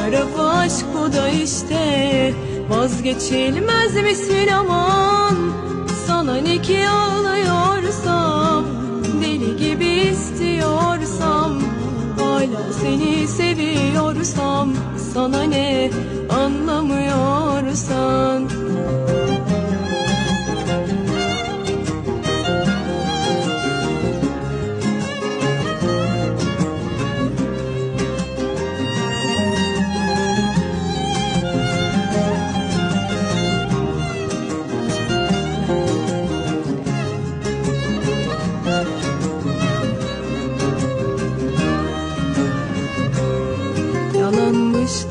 tarafı aşk bu da işte. Vazgeçilmez misin aman? Sana ne ki ağlıyorsam Deli gibi istiyorsam Hala seni seviyorsam Sana ne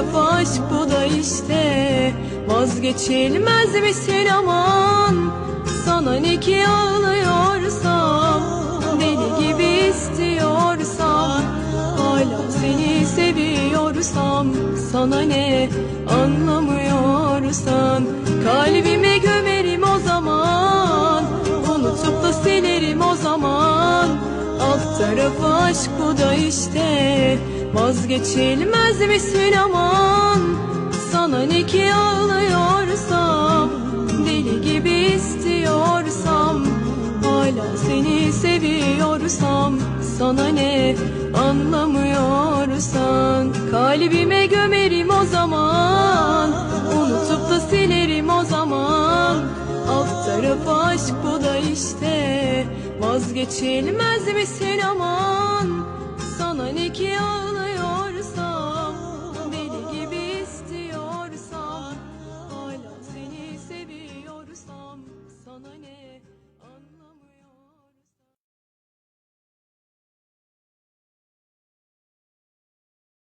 Tarafı aşk bu da işte. Vazgeçilmez misin aman? Sana ne ki ağlıyorsam Deli gibi istiyorsam Hala seni seviyorsam Sana ne anlamıyorsan Kalbime Alt tarafı aşk bu da işte. Vazgeçilmez misin aman? Sana ne ki ağlıyorsam Deli gibi istiyorsam Hala seni seviyorsam Sana ne anlamıyorsan. Kalbime gömerim o zaman Unutup da silerim o zaman. Alt tarafı aşk bu da işte Vazgeçilmez misin aman? Sana ne ki ağlıyorsam? Deli gibi istiyorsam? Hala seni seviyorsam Sana ne?